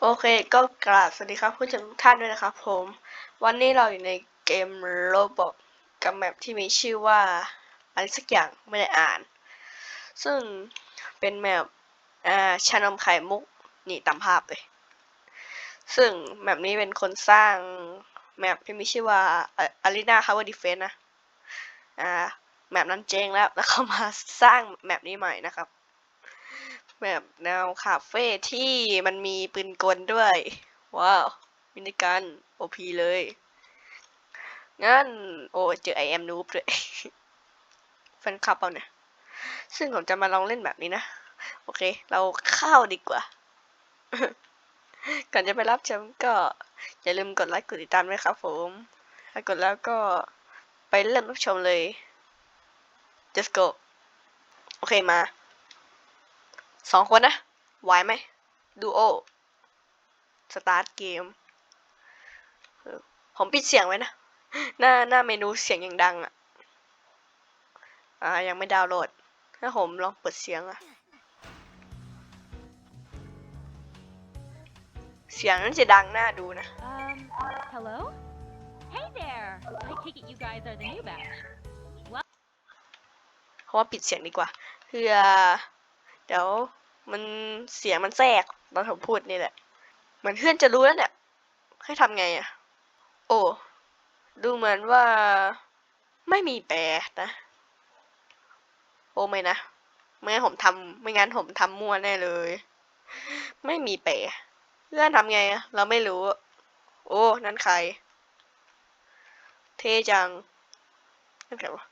โอเคก็กราบสวัสดีครับผู้ชมทุกท่านด้วยนะครับผม วันนี้เราอยู่ในเกมโรบอกกับแมปที่มีชื่อว่าอะไรสักอย่างไม่ได้อ่าน ซึ่งเป็นแมปอ่าชานมไข่มุกนี่ตามภาพเลย ซึ่งแมปนี้เป็นคนสร้างแมปที่มีชื่อว่าอารีนาคาร์ดีเฟนนะอ่าแมปนั้นเจ๊งแล้วแล้วเขามาสร้างแมปนี้ใหม่นะครับ แบบแนวคาเฟ่ที่มันมีปืนกลด้วย ว้าวมินิกันโอพีเลย งั้น โอ้เจอไอแอมนูบด้วยแฟนคลับเอาเนี่ย ซึ่งผมจะมาลองเล่นแบบนี้นะ โอเค เราเข้าดีกว่า ก่อนจะไปรับชมก็ อย่าลืมกดไลค์กดติดตามด้วยครับผมถ้ากดแล้วก็ไปเริ่มรับชมเลย just go โอเคมา สองคนนะไหวไหมดูโอสตาร์ทเกมผมปิดเสียงไว้นะ หน้าหน้าเมนูเสียงยังดังอะ อ่า ยังไม่ดาวน์โหลด ถ้าผมลองเปิดเสียงอะ เสียงนั้นจะดังน่าดูนะ Um, hello? Hey there! I take it you guys are the new batch. เพราะว่าปิดเสียงดีกว่าเพื่อเดี๋ยว มันเสียงมันแทรกตอนผมพูดนี่แหละ เหมือนเพื่อนจะรู้แล้วเนี่ย ให้ทำไงอะโอ้ ดูเหมือนว่าไม่มีแปรนะ โอ้ไม่นะ ไม่งั้นผมทำไม่งั้นผมทำมั่วแน่เลย ไม่มีแปรเพื่อนทำไงอะเราไม่รู้ โอ้ นั่นใคร เทจังนั่นใครวะ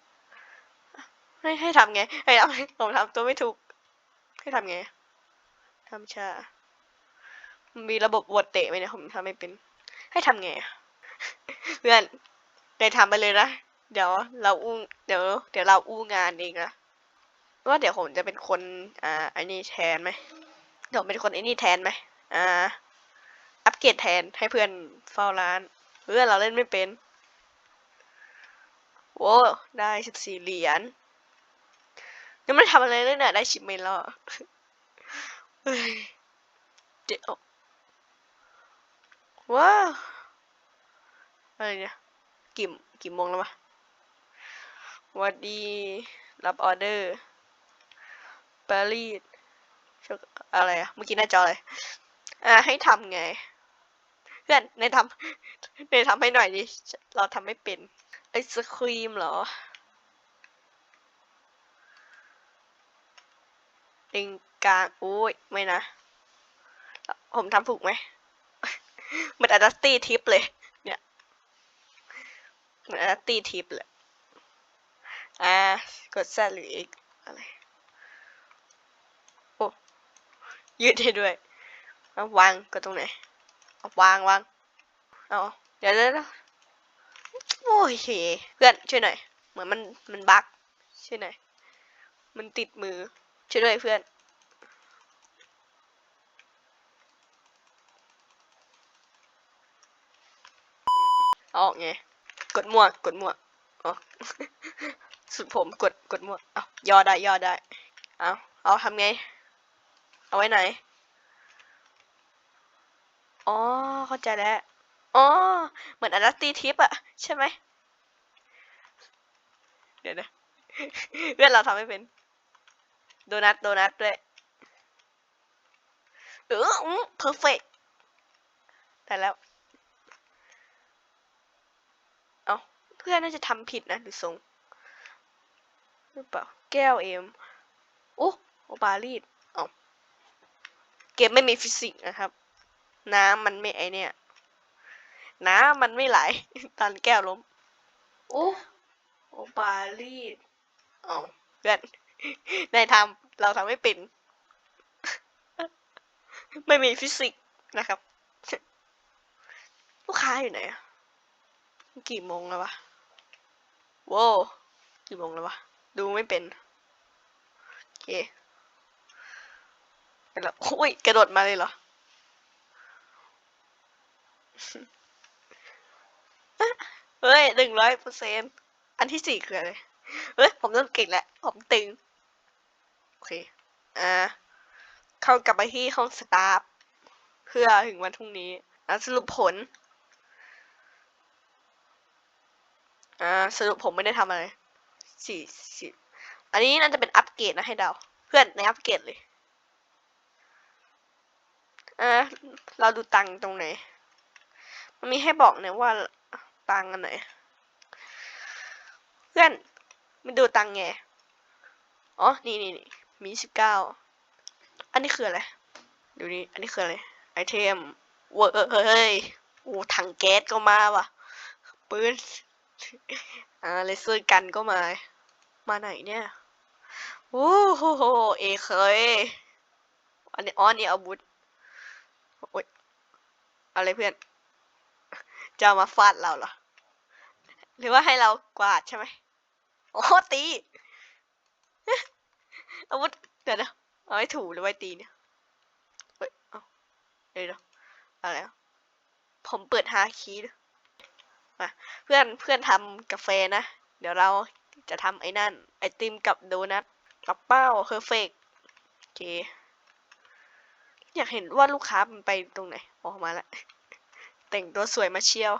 ให้ให้ทำไงให้ทำผมทำตัวไม่ถูกให้ทำไง ทำชา มีระบบวตเตะไหมเนี่ยผมทำไม่เป็น ให้ทำไงอะเพื่อนไปทำไปเลยนะ เดี๋ยวเราอู้เดี๋ยว เดี๋ยวเราอู้งานเองนะว่าเดี๋ยวผมจะเป็นคน อ่าไอ้นี่แทนไหมเดี๋ยวเป็นคนไอ้นี่แทนไหมอ่า อัปเกรดแทนให้เพื่อนเฝ้าร้าน เพื่อนเราเล่นไม่เป็นโว้ได้สิบสี่เหรียญยังไม่ทำอะไรเลยเนี่ยได้ชิปเมนแล้วอะ เดี๋ยวว้าวอะไรเนี่ยกี่กี่โมงแล้ววะวัสดี รับออเดอร์ปารีสอะไรอะเมื่อกี้หน้าจอเลยอ่าให้ทำไง เพื่อนในทำในทำให้หน่อยดิ เราทำไม่เป็น ไอศครีมเหรอเอง กลางโอ้ยไม่นะ ผมทำถูกไหมเหมือนอาดัสตี้ทิปเลย เนี่ยเหมือนอาดัสตี้ทิปเลย อ่า กดแซหรืออีกอะไร โอ้ยืดให้ด้วยเอาวางกดตรงไหนเอาวางวางเอาเดี๋ยวเดี๋ยวโอ้ยเพื่อนช่วยหน่อย เหมือนมันมันบั๊กช่วยหน่อย มันติดมือช่วยด้วยเพื่อน อาออกไง กดมั่ว กดมั่วอ๋อสุดผมกด กดมั่วเอาย่อได้ ย่อได้ เอาเอาทำไง เอาไว้ไหน อ๋อ เข้าใจแล้ว อ๋อ เหมือนอนัตตีทิปอะใช่ไหม เดี๋ยวนะเพื่อนเราทำไม่เป็น โดนัท โดนัทด้วยเอออืมเพอร์เฟกแต่แล้ว เอาเพื่อนน่าจะทำผิดนะดูทรงหรือเปล่าแก้วเอ็มโอ้โอบารีดเอาเกมไม่มีฟิสิกส์นะครับ น้ำมันไม่ไอเนี่ย น้ำมันไม่ไหลตันแก้วล้มโอ้โอบารีดเอาเพื่อนนายทำเราทำไม่เป็น ไม่มีฟิสิกส์นะครับ ลูกค้าอยู่ไหนอะกี่โมงแล้ววะ โว้วกี่โมงแล้ววะ ดูไม่เป็น โอเคไปแล้วโอ้ย กระโดดมาเลยเหรอเฮ้ยหนึ่งร้อยเปอร์เซ็นอันที่สี่คืออะไร เฮ้ย ผมเริ่มเก่งแล้ว ผมตึง โอเค อ่า เข้ากลับไปที่ห้องสตาฟ เพื่อถึงวันพรุ่งนี้อะสรุปผล อ่าสรุปผมไม่ได้ทำอะไรสี่สิบอันนี้น่าจะเป็นอัปเกรดนะให้เดา เพื่อนในอัปเกรดเลยอ่าเราดูตังตรงไหน มันมีให้บอกเนี่ยว่าตังค์อันไหน เพื่อนไม่ดูตังไง อ๋อ นี่นี่นี่มีสิบเก้า อันนี้คืออะไร ดูนี่ อันนี้คืออะไร ไอเทม เว้ย โอ้ถังแก๊สก็มาว่ะ ปืน อ่าเลเซอร์กันก็มา มาไหนเนี่ยโอ้โหเอเคยอันนี้อ๋อนนี่อาวุธโอ้ยอะไรเพื่อน จะมาฟาดเราเหรอ หรือว่าให้เรากวาดใช่ไหมโอ้ตี อาวุธเดี๋ยวนะเอาไว้ถูหรือไว้ตีเนี่ยเฮ้ย เอาเดี๋ยวเดี๋ยวอะไรอะผมเปิดฮาคีย์ มาเพื่อนเพื่อนทำกาแฟนะ เดี๋ยวเราจะทำไอ้นั่น ไอติมกับโดนัทกับเป้าเพอร์เฟกโอเค อยากเห็นว่าลูกค้ามันไปตรงไหน ออกมาแล้ว แต่งตัวสวยมาเชียว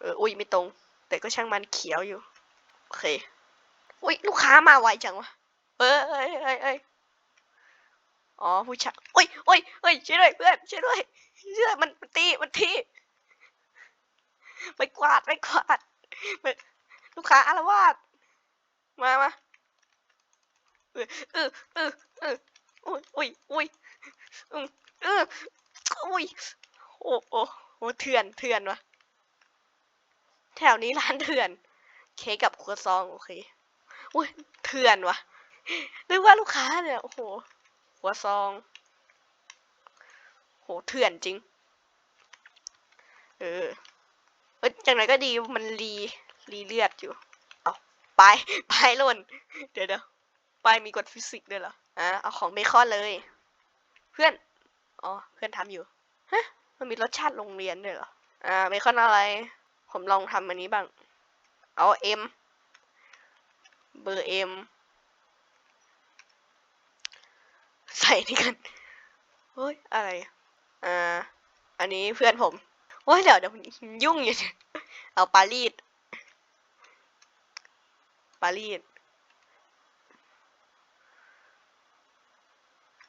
เออ อุ้ยไม่ตรง แต่ก็ช่างมันเขียวอยู่ โอเค อุ้ยลูกค้ามาไวจังวะ เอ้ยเอ้ยเอ้ยอ๋อผู้ชายโอ้ยโอ้ยเอ้ยช่วยด้วยเพื่อนช่วยด้วยช่วยด้วยมันมันตีมันตี ไปกวาดไปกวาดไปลูกค้าอารวาสมามาเออเออเออเอออุ้ยอุ้ยอุ้ยอืมเอออุ้ยโอ้โอ้โอ้เถื่อนเถื่อนวะแถวนี้ร้านเถื่อน เค้กกับครัวซองโอเคอุ้ยเถื่อนวะนึกว่าลูกค้าเนี่ยโอ้โหหัวซองโหเถื่อนจริง เออ อยจังไรก็ดีมันรีรีเลือดอยู่ เอาไปไปหล่น เดี๋ยวเดี๋ยวไปมีกฎฟิสิกส์ด้วยเหรอ อ่าเอาของเบคอนเลย เพื่อน อ๋อ เพื่อนทำอยู่ ฮะ มันมีรสชาติโรงเรียนด้วยเหรอ อ่า เบคอนอะไร ผมลองทำอันนี้บ้าง เอาเอ็ม เบอร์เอ็ม ใส่นี่กัน เฮ้ย อะไร อ่า อันนี้เพื่อนผม โอ้ยเดี๋ยวเดี๋ยวยุ่งอยู่เนี่ยเอาปารีสปารีส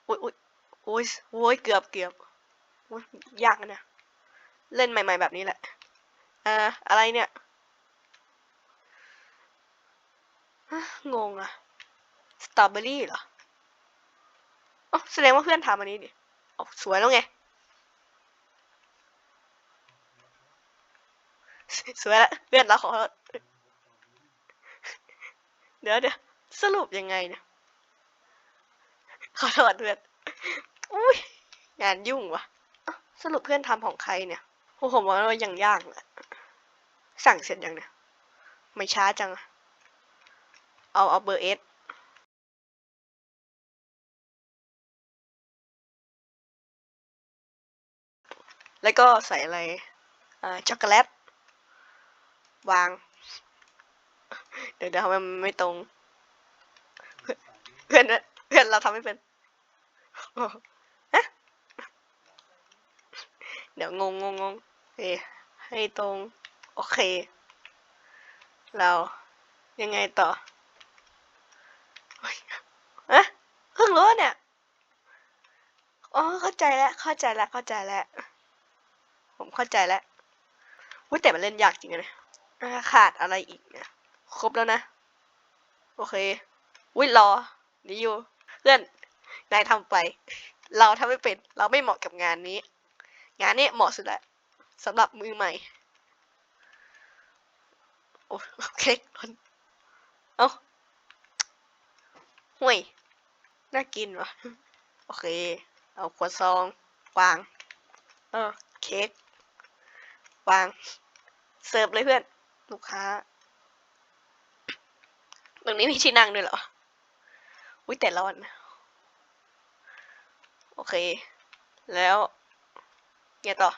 โอ้ยโอ้ยโอ้ยโอ้ยเกือบเกือบยากนะเนี่ยเล่นใหม่ ๆ แบบนี้แหละอ่าอะไรเนี่ยงงอะสตรอเบอรี่เหรออ๋อแสดงว่าเพื่อนทำอันนี้ดิอ๋อสวยแล้วไง สวยแล้วเพื่อนเราขอโทษเดี๋ยวเดี๋ยวสรุปยังไงเนี่ยขอโทษเพื่อนอุ้ยงานยุ่งวะสรุปเพื่อนทำของใครเนี่ยโอ้ผมว่ามันยังยากแหละสั่งเสร็จยังเนี่ยไม่ช้าจัง เอาเอาเบอร์เอสแล้วก็ใส่อะไร อ่า ช็อกโกแลต วาง เดี๋ยวเดี๋ยวทำไมมันไม่ตรง เพื่อนเพื่อนเราทำไม่เป็นเดี๋ยวงงงงงโอให้ตรง โอเค เรายังไงต่อเฮ้ยอะเพิ่งรู้เนี่ย อ๋อ เข้าใจแล้ว เข้าใจแล้ว เข้าใจแล้ว ผมเข้าใจแล้วอุ้ยแต่มันเล่นยากจริงเลย ขาดอะไรอีกเนี่ย ครบแล้วนะ โอเคอุ้ยรอนี่อยู่เพื่อน นายทำไป เราทำไม่เป็น เราไม่เหมาะกับงานนี้ งานนี้เหมาะสุดแล้วสำหรับมือใหม่ โอเคคนเอ้าห่วย น่ากินวะโอเค เอาขวดซอง วาง เออ เค้ก วาง เสิร์ฟเลยเพื่อน ลูกค้า ตรงนี้มีที่นั่งด้วยเหรอ อุ้ยแต่ร้อนนะโอเค แล้วไงต่อ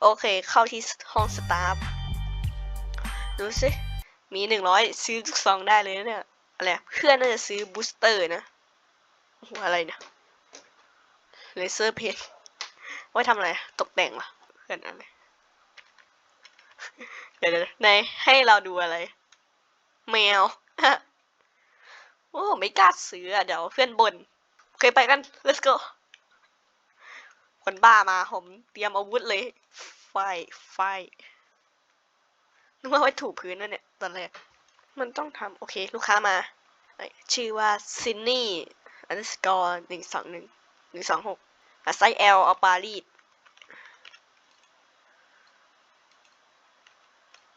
โอเค เข้าที่ห้องสตาฟ ดูสิ มีหนึ่งร้อยซื้อทุกซองได้เลยนะเนี่ย อะไรเพื่อนน่าจะซื้อบูสเตอร์นะโอ้โหอะไรเนี่ยเลเซอร์เพนไว้ทำอะไร ตกแต่งเหรอเพื่อนอะไร เดี๋ยวเดี๋ยในให้เราดูอะไร แมว โอ้ไม่กล้าซื้อเดี๋ยวเพื่อนบน่นโอเคไปกัน let's go คนบ้ามาผมเตรียมอาวุธเลย ไฟ ไฟ นึกว่าไว้ถูพื้นนั่นเนี่ย ตอนแรก มันต้องทำโอเค ลูกค้ามา ชื่อว่าซินนี่อันสกอร์หนึ่งสองหนึ่งหนึ่งสองหกไซส์ L เอาปารีส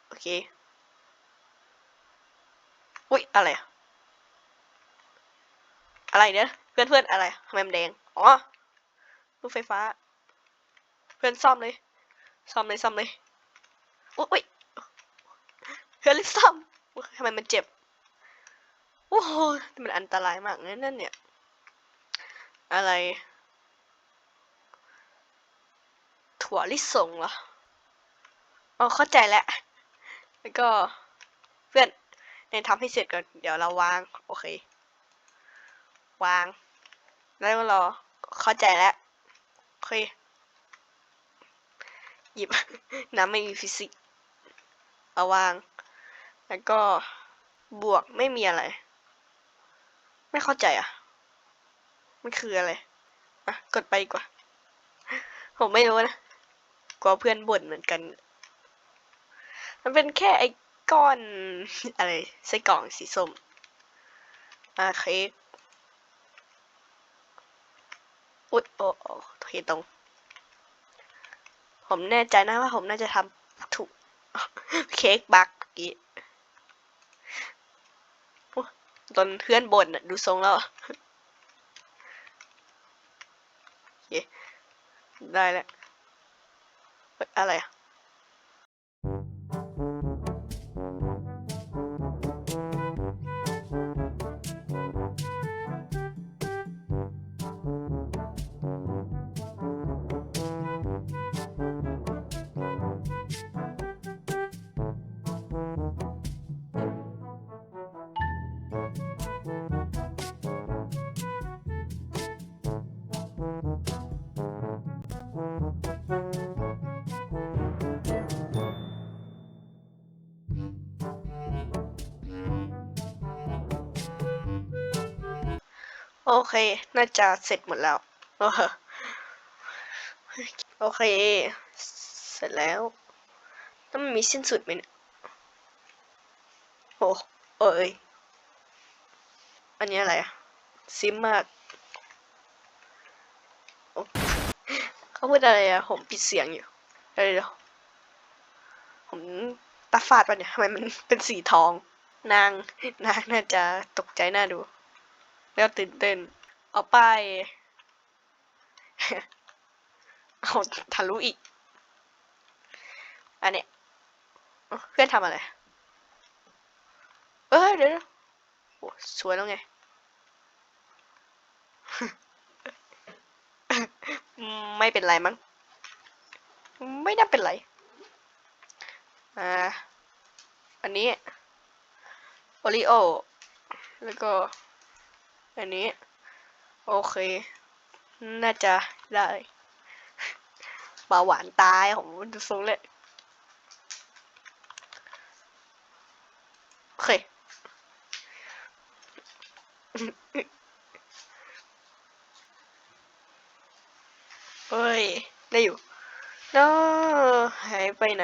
โอ เค อุ้ยอะไรอะอะไรเนี่ยเพื่อนเพื่อนอะไรทำไมมันแดง อ๋อลูกไฟฟ้า เพื่อนซ่อมเลย ซ่อมเลยซ่อมเลย อุ๊ยเพื่อนรีบซ่อมทำไมมันเจ็บ โอ้โห มันอันตรายมากนั่นนั่นเนี่ย อะไร ถั่วลิสงเหรอ อ๋อ เข้าใจแล้ว แล้วก็เพื่อนในทำให้เสร็จก่อนเดี๋ยวเราวาง โอเค วาง แล้วก็รอเข้าใจแล้วโอเค หยิบ น้ำไม่มีฟิสิกส์เอาวาง แล้วก็บวกไม่มีอะไร ไม่เข้าใจอะ มันคืออะไร อะ กดไปกว่า ผมไม่รู้นะกลัวเพื่อนบ่นเหมือนกัน มันเป็นแค่ไอ้ก้อน อะไรไส้กรอกสีส้มอ่าเค้กอุ๊ยโอ้โอโอเคตรง ผมแน่ใจนะว่าผมน่าจะทำถูก เค้กบักกี้ตอนเพื่อนบ่นน่ะดูทรงแล้วโอเคได้แล้วเฮ้ยอะไรอะ โอเค น่าจะเสร็จหมดแล้ว โอเค เสร็จแล้วต้องมันมีสิ้นสุดไหมเนี่ยโอ้เอ้ย อันนี้อะไรอะซิมมาก เขาพูดอะไรอะผมปิดเสียงอยู่เดี๋ยวเดี๋ยวผมตาฝาดปะเนี่ยทำไมมันเป็นสีทอง นาง นางน่าจะตกใจน่าดู แล้วตื่นเต้น เอาไป เอาทะลุอีก อันเนี้ยเพื่อนทำอะไร เอ้ยเดี๋ยวเดี๋ยวโอ้สวยแล้วไง ไม่เป็นไรมั้ง ไม่น่าเป็นไร อ่า อันนี้ โอริโอ แล้วก็ อันนี้ โอเค น่าจะได้เบาหวานตายผมดูทรงเลยโอเคเฮ้ย ได้อยู่นาะหายไปไหน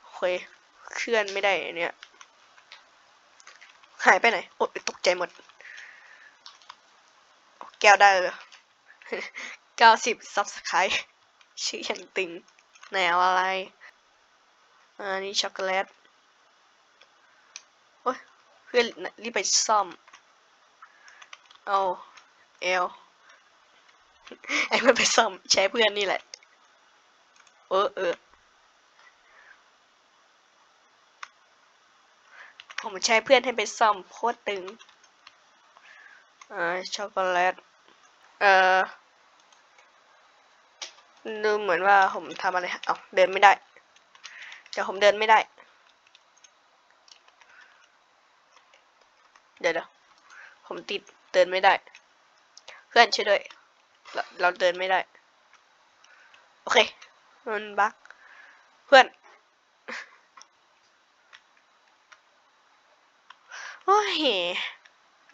โอเค เคลื่อนไม่ได้เนี่ย หายไปไหน โอ๊ตกใจหมด แก้วได้เลยเก้าสิบซับสไครต์ชื่ออย่างตึงแนวอะไร อันนี้ช็อกโกแลต โอ้ยเพื่อนรีบไปซ่อม เอาเอลไอ้เพื่อนไปซ่อมใช้เพื่อนนี่แหละ เออเออ ผมใช้เพื่อนให้ไปซ่อมโคตรตึงอ่าช็อกโกแลตเอ่อดูเหมือนว่าผมทำอะไรฮะเอาเดินไม่ได้เดี๋ยวผมเดินไม่ได้ เดี๋ยวเดี๋ยวผมติดเดินไม่ได้ เพื่อนช่วยด้วยเราเราเดินไม่ได้ โอเคมันบักเพื่อน โอ้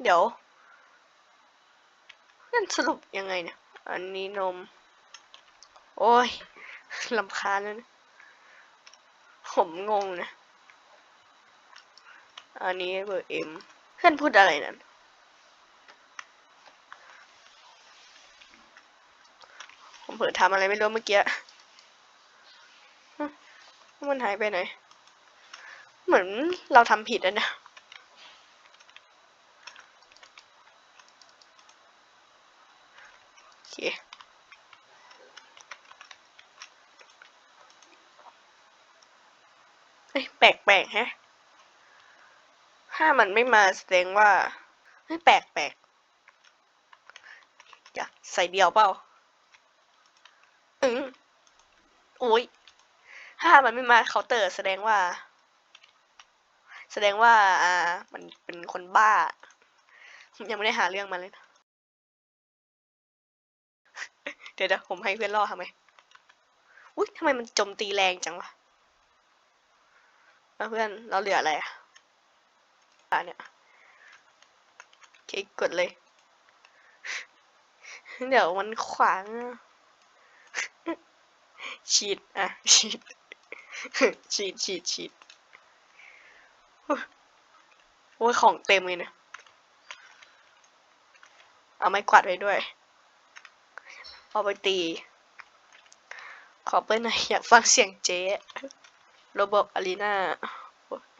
เดี๋ยวนั่นสรุปยังไงเนี่ย อันนี้นม โอ้ยลำคาญแล้วนะ ผมงงนะ อันนี้เบอร์เอ็มเพื่อนพูดอะไรนั่นผมเผลอทำอะไรไม่รู้เมื่อกี้มันหายไปไหน เหมือนเราทำผิดอะนะ โอเคเฮ้ยแปลกๆฮะ ถ้ามันไม่มาแสดงว่าเฮ้ยแปลกๆอยากใส่เดียวเปล่า อืมอุ้ยถ้ามันไม่มาเคาน์เตอร์แสดงว่า แสดงว่า อ่า มันเป็นคนบ้า ยังไม่ได้หาเรื่องมาเลยนะ ดี๋ยวเดี๋ยวผมให้เพื่อนล่อทำไมอุ้ยทำไมมันจมตีแรงจังวะเพื่อนเราเหลืออะไรอะอ่าเนี่ยโอเคกดเลย เดี๋ยวมันขวางฉีดอะฉีดฉีดฉีดฉีดโอ้ยของเต็มเลยเนี่ยเอาไม้กวาดไปด้วย เอาไปตี ขอเปิ้ลหน่อยอยากฟังเสียงเจ๊โรบอกอารีนา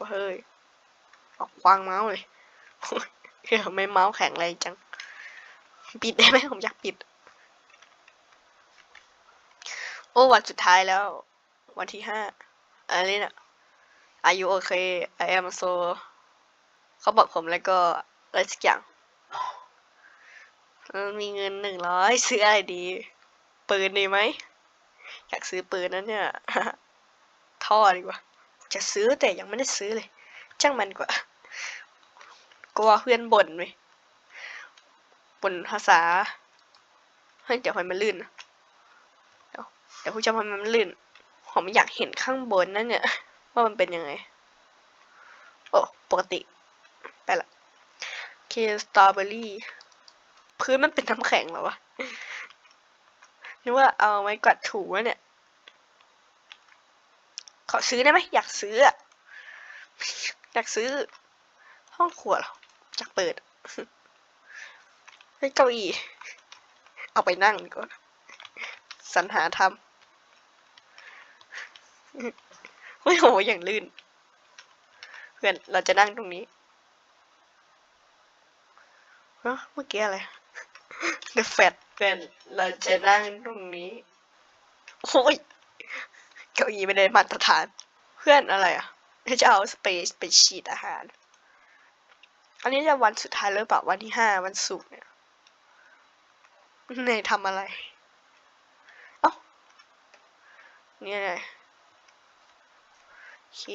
เฮ้ย ออกควางเมาส์เลยโอ้ยเฮ้ยไม่เมาส์แข็งแรงจัง ปิดได้ไหมผมอยากปิด โอ้วันสุดท้ายแล้ว วันที่ห้าอันนี้น่ะ Are you okay I am so เขาบอกผมแล้วก็อะไรสักอย่าง มีเงินหนึ่งร้อยซื้ออะไรดี ปืนดีไหม อยากซื้อปืนนั้นเนี่ยท่อดีกว่า จะซื้อแต่ยังไม่ได้ซื้อเลย จ้างมันกว่ากลัวเพื่อนบ่นไหมบ่นภาษาเฮ้ยเดี๋ยวให้มันลื่นเดี๋ยวเดี๋ยวผู้ชมให้มันลื่น ผมอยากเห็นข้างบนนั่นเนี่ยว่ามันเป็นยังไง โอ้ ปกติ ไปละ เคสตรอเบอรี่ พื้นมันเป็นน้ำแข็งเหรอวะนึกว่าเอาไม้กวาดถูวะเนี่ย ขอซื้อได้ไหมอยากซื้ออะอยากซื้อ ห้องครัวหรออยากเปิดเฮ้เก้าอี้เอาไปนั่งก่อนสรรหาทำเฮ้ยโหอย่างลื่น เพื่อนเราจะนั่งตรงนี้เฮ้ยเมื่อกี้อะไร The Fat เพื่อนเราจะนั่งตรงนี้ โอ้ย เก้าอี้ไม่ได้มาตรฐาน เพื่อนอะไรอะจะเอาสเปซไปฉีดอาหาร อันนี้จะวันสุดท้ายหรือเปล่าวันที่ห้าวันศุกร์เนี่ยเนยทำอะไร เอ้าเนี่ยไงโอเค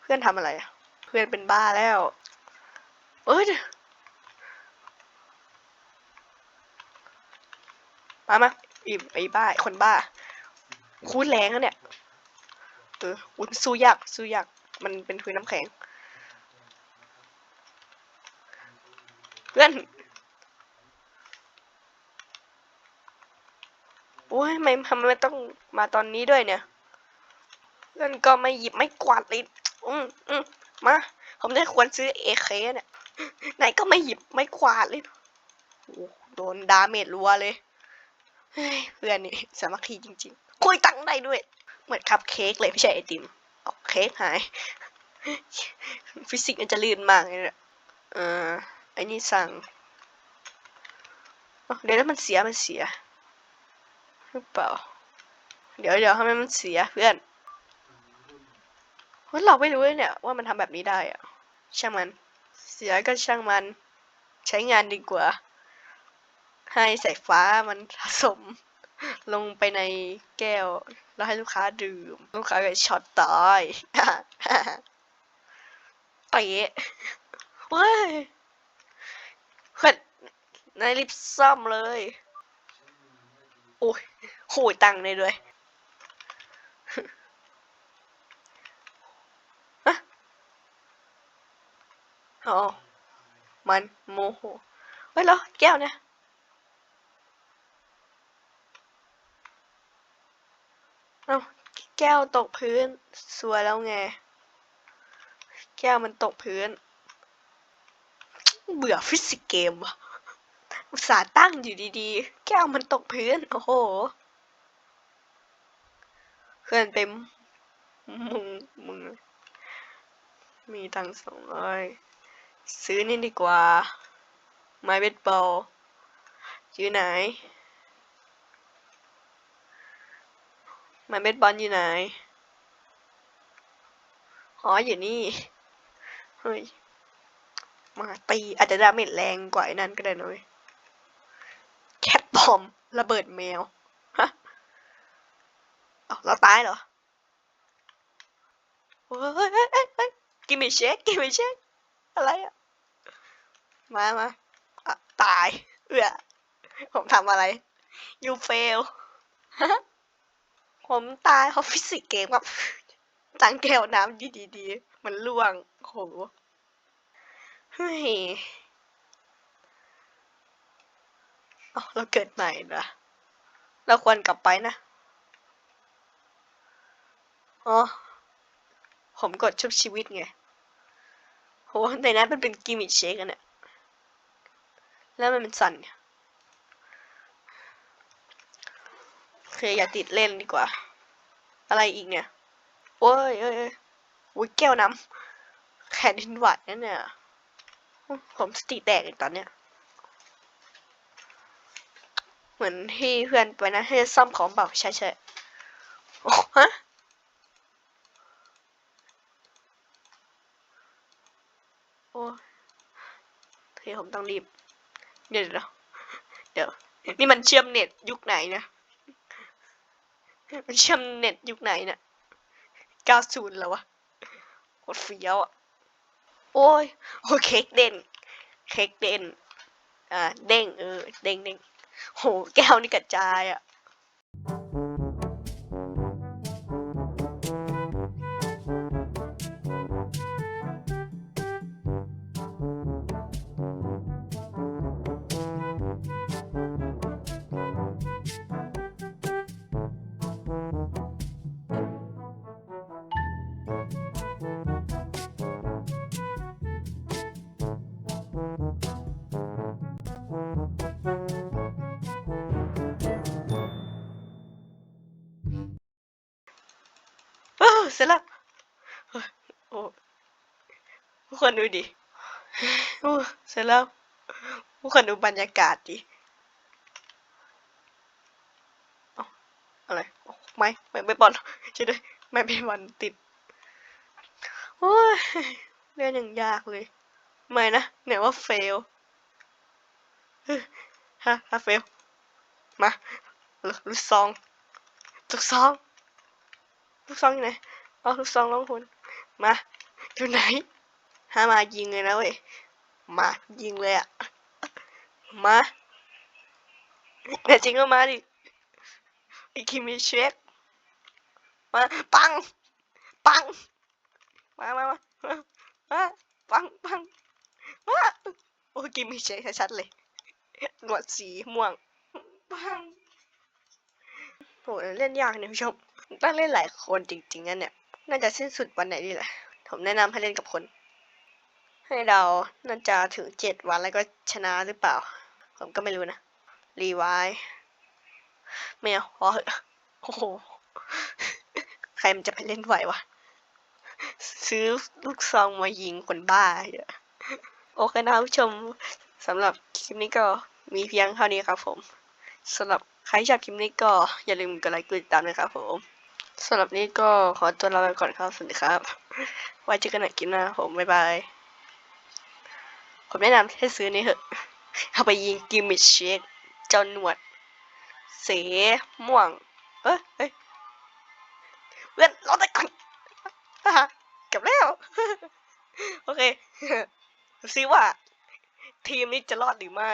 เพื่อนทำอะไรอะ เพื่อนเป็นบ้าแล้ว เอ้ยเดี๋ยว มามาอีไอ้บ้าคนบ้า คูดแรงแล้วเนี่ย เอออุ้ยสู้ยากสู้ยาก มันเป็นพื้นน้ำแข็ง เพื่อน โอ้ยทำไมทำไมต้องมาตอนนี้ด้วยเนี่ย เพื่อนก็ไม่หยิบไม่กวาดเลยอืมอืมมา ผมได้ควรซื้อเอเคเนี่ย ไหนก็ไม่หยิบไม่กวาดเลย โอ้โดนดาเมจรัวเลย เพื่อนนี่สามัคคีจริง ๆ คุยตังได้ด้วย เหมือนคัพเค้กเลยไม่ใช่ไอติมออกเค้กหาย ฟิสิกส์มันจะลื่นมากเลยเนี่ยเออไอ้นี่สั่ง เดี๋ยวแล้วมันเสียมันเสียหรือเปล่า เดี๋ยวเดี๋ยวทำไมมันเสียเพื่อนเราไม่รู้เลยเนี่ยว่ามันทำแบบนี้ได้อะช่างมัน เสียก็ช่างมัน ใช้งานดีกว่า ให้สายฟ้ามันผสม ลงไปในแก้ว แล้วให้ลูกค้าดื่ม ลูกค้าก็ช็อตตายเตะเฮ้ยเพื่อนนายรีบซ่อมเลย โอ้ยโหยตังค์เลยด้วยฮะอ๋อ มันโมโห เฮ้ยแล้วแก้วเนี่ย เอาแก้วตกพื้น สวยแล้วไง แก้วมันตกพื้น เบื่อฟิสิกส์เกมว่ะ อุตส่าห์ตั้งอยู่ดีๆ แก้วมันตกพื้น โอ้โหเพื่อนเต็มมึง มึง มีตังสองร้อยซื้อนี่ดีกว่า ไม้เบสบอลอยู่ไหน ไม้เบสบอลอยู่ไหนอ๋ออยู่นี่ เฮ้ย มาตีอาจจะดาเมจแรงกว่าไอ้นั่นก็ได้นะเว้ยแคทบอมระเบิดแมว ฮะเอาเราตายเหรอเฮ้ยเฮ้ยเฮ้ยเฮ้ยกิมมิเช็คกิมมิเช็คอะไรอะมามาตาย เอื้อผมทำอะไร you fail ฮะ ผมตายเพราะฟิสิกส์เกมครับตั้งแก้วน้ำดีๆ มันล่วงโหเฮ้ยเอ้าเราเกิดใหม่นะเราควรกลับไปนะ อ๋อ ผมกดชุบชีวิตไงโหในนั้นมันเป็นกิมมิชเชคอะเนี่ย แล้วมันเป็นสั่นเนี่ยโอ เคอย่าติดเล่นดีกว่า อะไรอีกเนี่ยโอ้ยเอ้ยเอ้ยอุ้ยแก้วน้ำแผ่นดินหวัดนั่นเนี่ยผมสติแตกอีกตอนเนี้ยเหมือนที่เพื่อนไปนะให้ซ่อมของเปล่าใช่ใช่โอ้ฮะโอ้เฮ้ยผมต้องรีบ เดี๋ยวเดี๋ยวนี่มันเชื่อมเน็ตยุคไหนนะ มันชื่อมเน็ตยุคไหนเนี่ย90แล้ววะโคตรเฟี้ยวอะ โอ้ย โอ้เค้กเด่น เค้กเด่น อ่า เด้งเออ เด้งเด้งโห แก้วนี่กระจายอะ ร็จแล้วโอ้ทุกคนดูดิโอ้เสร็จแล้วทุกคนดูบรรยากาศดิเอ้าอะไรโอ้ไม่ไม่ไม่บอลช่วยด้วยไม่เป็นบอลติดโอ้ยเล่นอย่างยากเลย ไม่นะเนี่ยว่าเฟลฮะฮะเฟลมาลูกซองลูกซองลูกซองอยู่ไหน เอาลูกซองลองคุณมาอยู่ไหนห้ามายิงเลยนะเว้ยมายิงเลยอะมาเดี๋ยวจริงก็มาดิไอคิมิเชคมาปังปังมามามามาปังปังมาโอ้กิมมิเชคชัดๆเลยหนวดสีม่วงปังโหเล่นยากเนี่ยผู้ชมต้องเล่นหลายคนจริงๆนะเนี่ย น่าจะสิ้นสุดวันไหนดีแหละ ผมแนะนำให้เล่นกับคน ให้เราน่าจะถึงเจ็ดวันแล้วก็ชนะหรือเปล่า ผมก็ไม่รู้นะ รีไวไม่เอาพอโอ้โห ใครมันจะไปเล่นไหววะ ซื้อลูกซองมายิงคนบ้าเยอะโอเคนะผู้ชมสำหรับคลิปนี้ก็มีเพียงเท่านี้ครับผมสำหรับใครชอบคลิปนี้ก็อย่าลืมกดไลค์กดติดตามนะครับผม สำหรับนี้ก็ขอตัวลาไปก่อนครับ สวัสดีครับ ไว้เจอกันใหม่คลิปหน้าครับผม บ๊ายบาย ผมแนะนำให้ซื้อนี่เถอะ เอาไปยิงกิมมิชเชคเจ้าหนวด เสม่วง เอ้ยเฮ้ยเพื่อนรอได้ก่อนฮ่าฮ่าเก็บแล้ว โอเคซิว่า ทีมนี้จะรอดหรือไม่